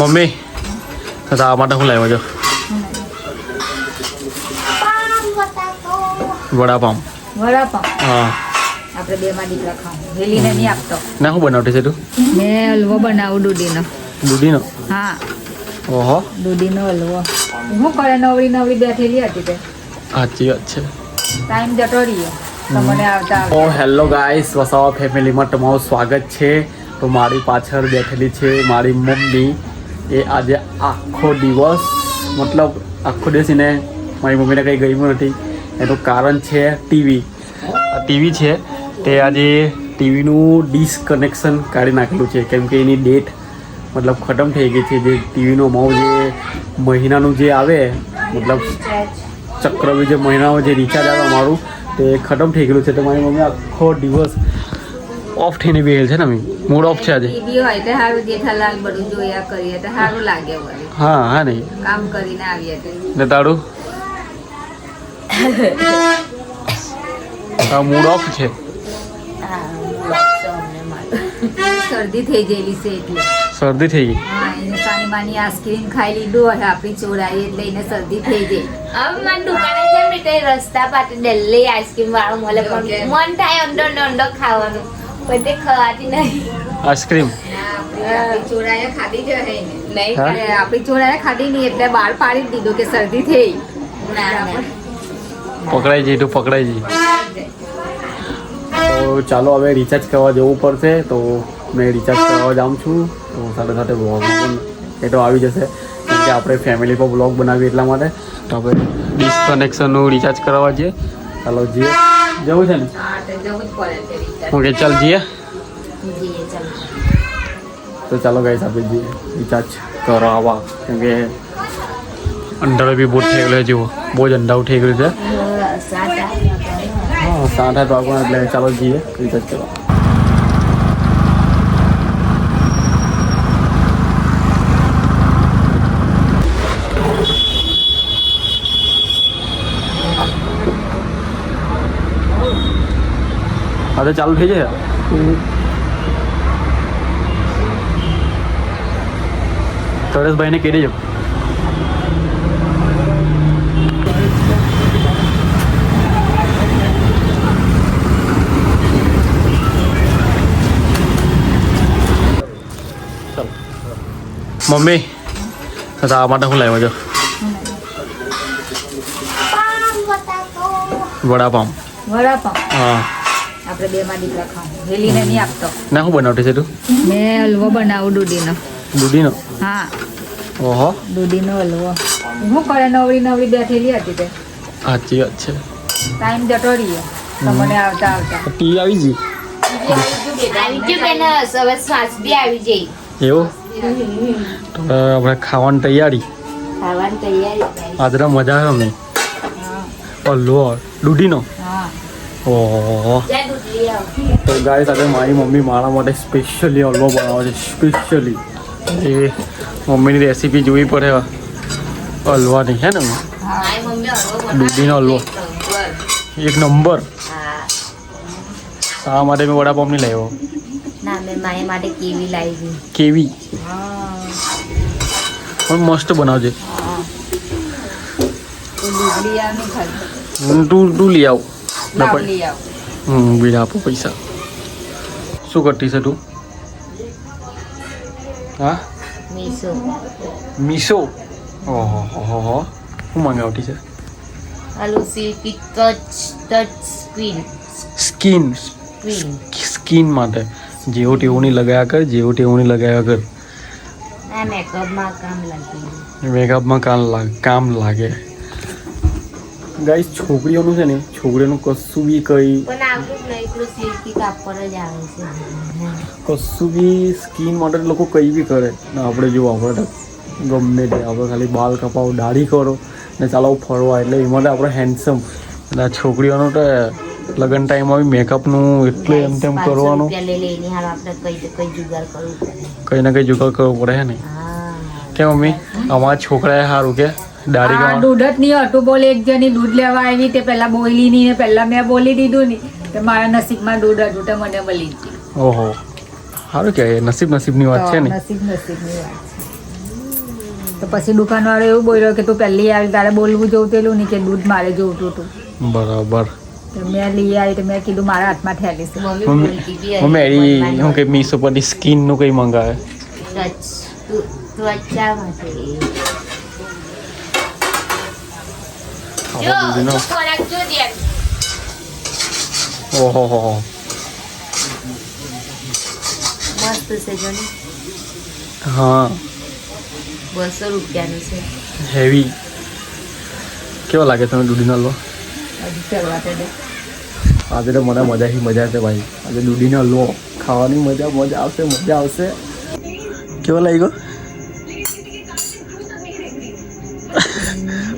Mummy. તારા માટે હું લાવ્યો છો? વડાપાઉં. હા. આપણે બે માં દીકરા ખાવું વેલીને નહીં આપતો. ના શું બનાવતી છે તું? મેં હલવો બનાવું દૂધીનો. દૂધીનો? હા. ઓહો. દૂધીનો હલવો. હું કરે? નવરી નવરી બેઠેલી હતી તે. સાચી વાત છે. ટાઈમ જતો રહ્યો. તો મને આવતા ઓ હેલો ગાઈસ. વસાવા ફેમિલીમાં તમારું સ્વાગત છે. તો મારી પાછળ બેઠેલી છે મારી મમ્મી. એ આજે આખો દિવસ, મતલબ આખો દિવસ એને મારી મમ્મીને કંઈ ગમ્યું નથી. એનું કારણ છે ટીવી. ટીવી છે તે આજે ટીવીનું ડિસકનેક્શન કાઢી નાખેલું છે. કેમ કે એની ડેટ મતલબ ખતમ થઈ ગઈ છે. જે ટીવીનો અમાઉ જે મહિનાનું જે આવે, મતલબ ચક્રવ્યૂહ જે મહિનામાં જે રિચાર્જ આવે અમારું, તે ખતમ થઈ ગયેલું છે. તો મારી મમ્મી આખો દિવસ ઓફ થઈને બેહેલ છે ને અમે. મૂડ ઓફ છે આજે. હોય તો સારું જેઠાલાલ બધું જોયા કરીએ તો સારું લાગે વળી હા હા નહીં કામ કરીને આવીએ તો. ને તારું હા મૂડ ઓફ છે શરદી થઈ ગયેલી છે એટલે. શરદી થઈ ગઈ. હા એને સાની માની આઈસ્ક્રીમ ખાઈ લીધું હોય આપણી ચોરાઈ એટલે એને શરદી થઈ ગઈ. હવે મને દુકાને જેમ રીતે રસ્તા પાટી ડેલી આઈસ્ક્રીમ વાળો મળે પણ મન થાય અંડો ને અંડો ખાવાનું. બધે ખવાતી નહીં. આઈસ્ક્રીમ? આપણી ખાધી જ હે. નહીં આપણી ચોરાએ ખાધી નહીં એટલે બહાર પાડી દીધો કે શરદી થઈ. પકડાઈ જઈ તો પકડાઈ જઈ તો ચાલો હવે રિચાર્જ કરવા જવું પડશે તો મેં રિચાર્જ કરવા જાઉં છું. તો સાથે સાથે બ્લોગ પણ એ તો આવી જશે. કેમ કે આપણે ફેમિલી પર બ્લોગ બનાવીએ એટલા માટે. તો આપણે ડિસ્કનેક્શનનું રિચાર્જ કરાવવા જઈએ. ચાલો જઈએ. જવું છે ને? હા તો જવું જ પડે છે રિચાર્જ ઓકે ચાલ જઈએ જઈએ ચાલો તો ચાલો ગાઈસ આપણે જઈએ રિચાર્જ કરાવવા કેમ કે અંધારો બી બહુ થઈ ગયેલો છે જુઓ બહુ જ અંધારું થઈ ગયું છે સાત હા સાત આઠ વાગવાના એટલે ચાલો જઈએ રિચાર્જ કરવા હા તો ચાલુ થઈ જાય તરેશભાઈને કહી દેજો મમ્મી તો આ માટે હું લાવ્યો છો વડાપાઉં વડાપાવ હા આપણે બે માં દીકરા ખાવું વેલીને નહીં આપતો. ના હું બનાવતી છે તું? મેં હલવો બનાવું દૂધીનો. દૂધીનો? હા. ઓહો. દૂધીનો હલવો. હું કરે નવરી નવરી બેઠેલી હતી તે. સાચી વાત છે. ટાઈમ જતો રહ્યો. તમને આવતા આવતા. ટી આવી ગઈ? આવી ગયું બેન હવે શ્વાસ બી આવી જઈ એવું? તો આપણે ખાવાની તૈયારી. ખાવાની તૈયારી. મજા આવે અમને. હા. દૂધીનો. ઓહો. તો ગાય સાથે મારી મમ્મી મારા માટે સ્પેશિયલી હલવો બનાવે છે સ્પેશિયલી એ મમ્મીની રેસીપી જોવી પડે હલવાની હે ને? દૂધીનો હલવો. એક નંબર. શા માટે મેં વડાપાઉં નહીં લાવ્યો કેવી પણ મસ્ત બનાવજે. તું તું લઈ આવ. હમ આપો પૈસા. શું કરતી છે તું? હા? મીશો. ઓહો હો હો શું મંગાવતી છે? આલુ silky touch touch screen. Skin. Screen. માટે. જેવો તેવું નહીં લગાવ્યા કર જેવો તેવું નહીં લગાવ્યા કર. મેકઅપમાં કામ લાગે મેકઅપમાં કામ લાગે કામ લાગે. ગાઈસ છોકરીઓનું છે ને છોકરીઓનું કશું બી કઈ આવે કશું બી સ્કીન માટે લોકો કઈ બી કરે. ને આપણે જો આપણે તો ગમે તે આપણે ખાલી બાલ કપાવો દાઢી કરો ને ચાલો ફરવા. એટલે એ માટે આપણે હેન્ડસમ અને આ છોકરીઓનું તો લગ્ન ટાઈમમાં બી મેકઅપનું એટલું એમ તેમ કરવાનું. કઈ ને કંઈ જુગાડ કરવો પડે હે ને? હા. કે મમ્મી અમારા છોકરાએ સારું કે? દાઢી દૂધ જ નહીં હતું બોલે એક જણી દૂધ લેવા આવી તે પેલા બોલી નહીં ને પેલા મેં બોલી દીધું નહીં તો મારા નસીબમાં દૂધ હતું તો મને મળી ગયું. ઓહો. સારું કે નસીબ નસીબની વાત છે ને. નસીબ નસીબની વાત છે. તો પછી દુકાનવાળો એવું બોલ્યો કે તું પહેલી આવી તારે બોલવું જોવતેલું નહીં કે દૂધ મારે જોવતું હતું. બરાબર. મેં લઈ આવી તો મેં કીધું મારા હાથમાં ઠેલી છે. મમ્મી એડી શું કે મીશો પરથી સ્કિનનું કંઈ મંગાવે? ત્વચા માટે જો દૂધીનો તું ખોરાક જો ધ્યાન ઓહો હો હો મસ્ત છે જો હા બસો રૂપિયાનું છે હેવી કેવો લાગે તમે દૂધીનો હલવો દે આજે તો મને મજા થી મજા છે ભાઈ આજે દૂધીનો હલવો ખાવાની મજા મજા આવશે મજા આવશે કેવો લાગ્યો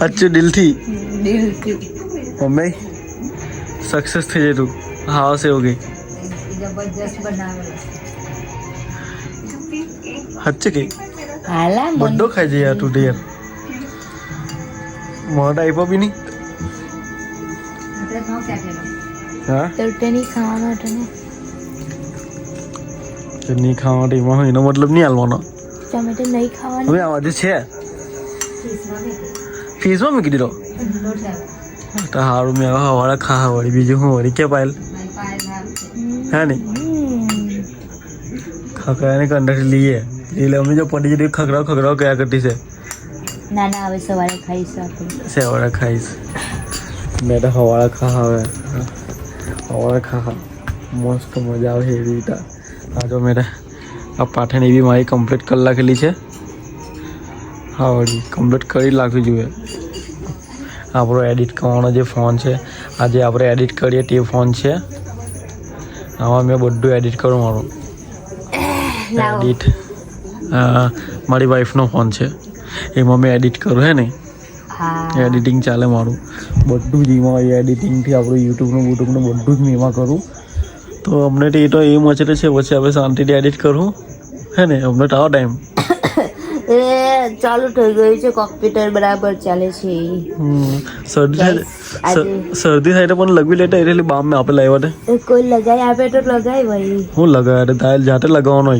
અચ્છું દિલથી મમ્મી સક્સેસ થઈ જાય તું હા હશે એવું કંઈ હચ્ચે કંઈ બધો ખાઈ જાય તું યાર મોટા આપ્યો બી નહીં નહીં ખાવા માટે એમાં એનો મતલબ નહીં હાલવાનો તમે નહીં ખાવાનું હવે આ છે ફીસમાં મૂકી દીધો તો સારું મેં હવે હવાળા ખા વળી બીજું હું વળી? કે પાયલ? હા ને? ખકડાને કંડાથી લઈએ એટલે અમે જો પડી જતી ખકડાવ ખકડાવ કયા કરતી છે. ના ના હવે સવારે ખાઈશ આપણે. સવારે ખાઈશ. મેં તો હવાળા ખા હવે. હવાળા ખા મસ્ત મજા આવે એવી રીતે. આ જો મેં આ પાઠણ એવી મારી કમ્પ્લીટ કરી નાખેલી છે. હા વળી કમ્પ્લીટ કરી નાખવી જોઈએ. આપણો એડિટ કરવાનો જે ફોન છે. આજે આપણે એડિટ કરીએ તે ફોન છે. આમાં મેં બધું એડિટ કરું મારું. એડિટ મારી વાઈફનો ફોન છે. એમાં મેં એડિટ કરું હે ને એડિટિંગ ચાલે મારું. બધું જ એમાં એડિટિંગથી આપણું યુટ્યુબનું યુટ્યુબનું બધું જ મેં એમાં કરું તો અમને તો એ તો એ મચરે છે પછી આપણે શાંતિથી એડિટ કરું હે ને અમને તો આવો ટાઈમ એ ચાલુ થઈ ગયું છે કોમ્પ્યુટર બરાબર ચાલે છે. શરદી થાય શરદી તો પણ લગવી લેતા એટલે બામ મેં આપણે લાવ્યા તે. કોઈ લગાઈ આપે તો લગાય ભાઈ. હું લગાવ્યા તે? તારે જાતે લગાવવાનો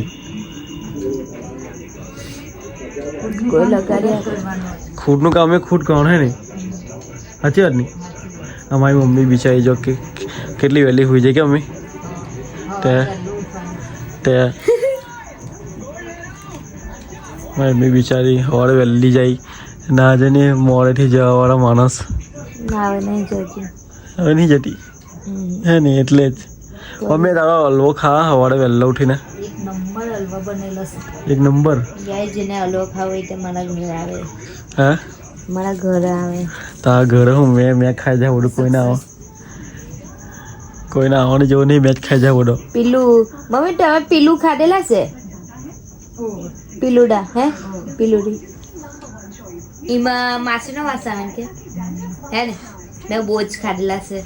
કોઈ લગાડી. આપે ખૂટનું કામ એ ખૂટ કોણ હે ને? સાચી વાત નહીં અમારી મમ્મી બિચારી જો કે કેટલી વહેલી હોઈ જાય કે મમ્મી તે તે મારી મમ્મી બિચારી સવારે વહેલી જાય ના જઈને મોડેથી જવાવાળા માણસ. ના હવે નહીં જોતી? હે ને એટલે જ. મમ્મી તારો હલવો ખા સવારે વહેલો ઉઠીને. એક નંબર હલવા ખાવો હોય મારા ઘરે આવે. હા? મારા ઘરે આવે. તારા ઘરે હું મેં મેં ખાઈ જાય બધું કોઈને આવો. આવવાનું જેવું નહીં મેં જ ખાઈ જાવ બધો મમ્મી તમે પીલું ખાધેલા છે? પીલુડા હે? પીલુડી. એમાં માસીનો વાસ આવે કે? હે ને? મેં બહુ જ ખાધેલા છે.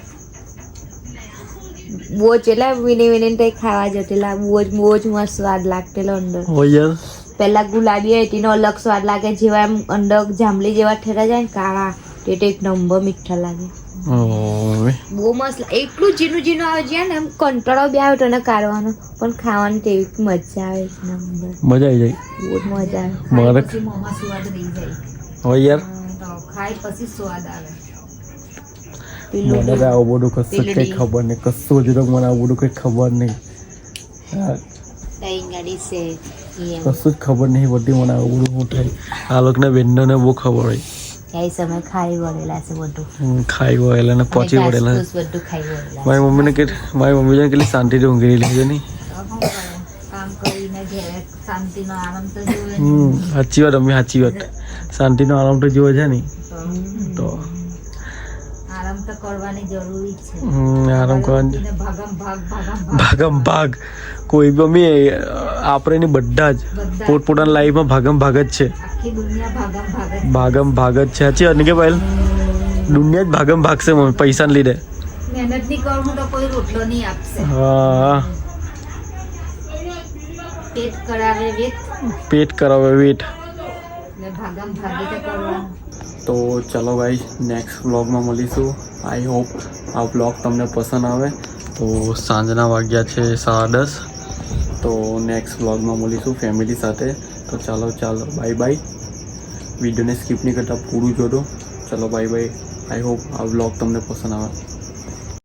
બહુ જ એટલે વિને વિને તે ખાવા જતેલા. બહુ જ બહુ જ મસ્ત સ્વાદ લાગતેલો અંદર. પેલા પહેલા ગુલાબી હતી તેનો અલગ સ્વાદ લાગે. જેવા એમ અંદર જાંબલી જેવા ઠેરા જાય ને કાળા. તે એક નંબર મીઠા લાગે. બહુ મસ્ત. એટલું ઝીણું ઝીણું આવે છે ને એમ કંટાળો બી આવે તને કાઢવાનો. પણ ખાવાની તેવી મજા આવે છે મજા આવી જાય. બહુ મજા આવે. પછી મોંમાં સ્વાદ રહી જાય. હોય યાર. તો ખાય પછી સ્વાદ આવે. મને આવું બધું કશું જ કંઈ ખબર નહીં. કશું જ મને આવું બધું કંઈ ખબર નહીં. હા, કશું જ ખબર નહીં બધી મને આવું બધું શું થાય. આ લોકોને બેનોને બહુ ખબર હોય. કઈ સમય ખાઈ વળેલા છે બધું. ખાઈ વળેલા ને પહોંચી વળેલા બધું ખાઈ વળેલા મારી મમ્મીને કે મારી મમ્મીને કેટલી શાંતિથી ઊંઘી રહેલી છે નહીં તો શું કરે? કામ કરીને ઘેરે શાંતિનો આરામ તો જોઈએ સાચી વાત મમ્મી સાચી વાત. શાંતિનો આરામ તો જોવે છે નહીં તો તો આરામ તો કરવાની જરૂરી છે હમ, આરામ કરવાની ને ભાગમ ભાગ ભાગમ ભાગ ભાગમ ભાગ કોઈ બી મમ્મી આપણે ની બધા જ બધા પોતપોતાના લાઈફમાં ભાગમ ભાગ જ છે આખી દુનિયા ભાગમ ભાગ જ ભાગમ ભાગ જ છે સાચી વાત ને કે ભાઈ દુનિયા જ ભાગમ ભાગશે મમ્મી પૈસાને લીધે મહેનતની કરું તો કોઈ રોટલો નહીં આપશે હા પેટ કરાવે વેત પેટ કરાવે વેટ ને ભાગમ ભાગી તો કરવાનું તો ચલો ભાઈ નેક્સ્ટ વ્લોગમાં મળીશું આઈ હોપ આ વ્લોગ તમને પસંદ આવે. તો સાંજના વાગ્યા છે સાડા દસ. તો નેક્સ્ટ વ્લોગમાં મળીશું ફેમિલી સાથે. તો ચાલો ચાલો બાય બાય વિડીયોને સ્કીપ નહીં કરતા, પૂરું જોડો ચલો બાય બાય આઈ હોપ આ વ્લોગ તમને પસંદ આવે.